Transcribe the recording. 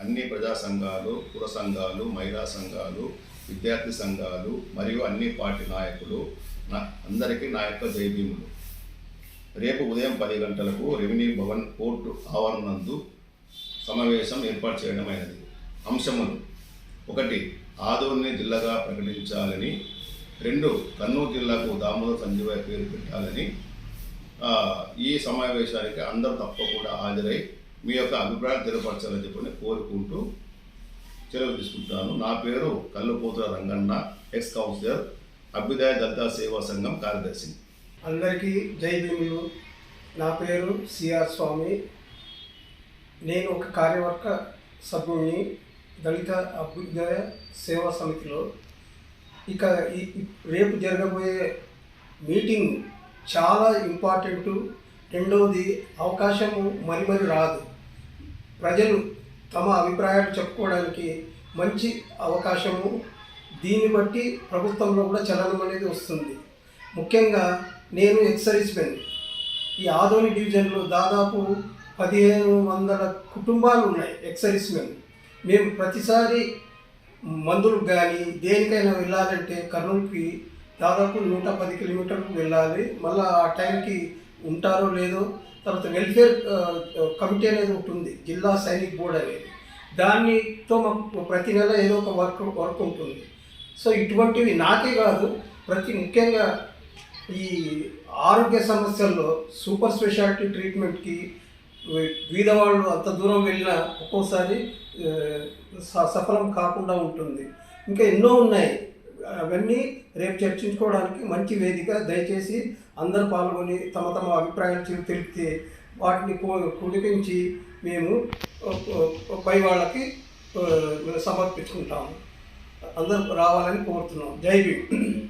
అన్ని ప్రజా సంఘాలు పుర సంఘాలు మహిళా సంఘాలు విద్యార్థి సంఘాలు మరియు అన్ని పార్టీ నాయకులు నా అందరికీ నా యొక్క జైభీములు రేపు ఉదయం పది గంటలకు రెవెన్యూ భవన్ కోర్టు ఆవరణ నందు సమావేశం ఏర్పాటు చేయడమైనది. అంశములు. ఒకటి ఆదోని జిల్లాగా ప్రకటించాలని. రెండు కర్నూలు జిల్లాకు దామోదర్ సంజీవయ్య పేరు పెట్టాలని. ఈ సమావేశానికి అందరూ తప్పకుండా హాజరై మీ యొక్క అభిప్రాయాలు తెలియపరచాలని చెప్పని కోరుకుంటూ సెలవు తీసుకుంటాను. నా పేరు కల్లుపోతుల రంగన్న ఎక్స్ కౌన్సిలర్ అభ్యుదయ దళిత సేవా సంఘం కార్యదర్శి. అందరికీ జై భీములు. నా పేరు సిఆర్ స్వామి. నేను ఒక కార్యవర్గ సభ్యుని దళిత అభ్యుదయ సేవా సమితిలో. ఇక ఈ రేపు జరగబోయే మీటింగ్ చాలా ఇంపార్టెంట్. రెండవది అవకాశము మరి మరి రాదు. ప్రజలు తమ అభిప్రాయాలు చెప్పుకోవడానికి మంచి అవకాశము. దీన్ని బట్టి ప్రభుత్వంలో కూడా చలనం అనేది వస్తుంది. ముఖ్యంగా నేను ఎక్సర్వీస్ మెన్. ఈ ఆదోని డివిజన్లో దాదాపు పదిహేను వందల కుటుంబాలు ఉన్నాయి ఎక్సర్వీస్ మెన్. మేము ప్రతిసారి మందులకు కానీ దేనికైనా వెళ్ళాలంటే కర్నూలుకి దాదాపు నూట పది కిలోమీటర్లకు వెళ్ళాలి. మళ్ళీ ఆ టైంకి ఉంటారో లేదో తర్వాత వెల్ఫేర్ కమిటీ అనేది ఒకటి ఉంది జిల్లా సైనిక్ బోర్డ్ అనేది. దానితో మాకు ప్రతి నెల ఏదో ఒక వర్క్ వర్క్ ఉంటుంది. సో ఇటువంటివి నాకే కాదు ప్రతి ముఖ్యంగా ఈ ఆరోగ్య సమస్యల్లో సూపర్ స్పెషాలిటీ ట్రీట్మెంట్కి బీదవాళ్ళు అంత దూరం వెళ్ళినా ఒక్కోసారి స- సఫలం కాకుండా ఉంటుంది. ఇంకా ఎన్నో ఉన్నాయి. అవన్నీ రేపు చర్చించుకోవడానికి మంచి వేదిక దయచేసి అందరూ పాల్గొని తమ తమ అభిప్రాయాలు తెలిపితే వాటిని కుడిపించి మేము పై వాళ్ళకి సమర్పించుకుంటాము. అందరూ రావాలని కోరుతున్నాం జై భీమ్.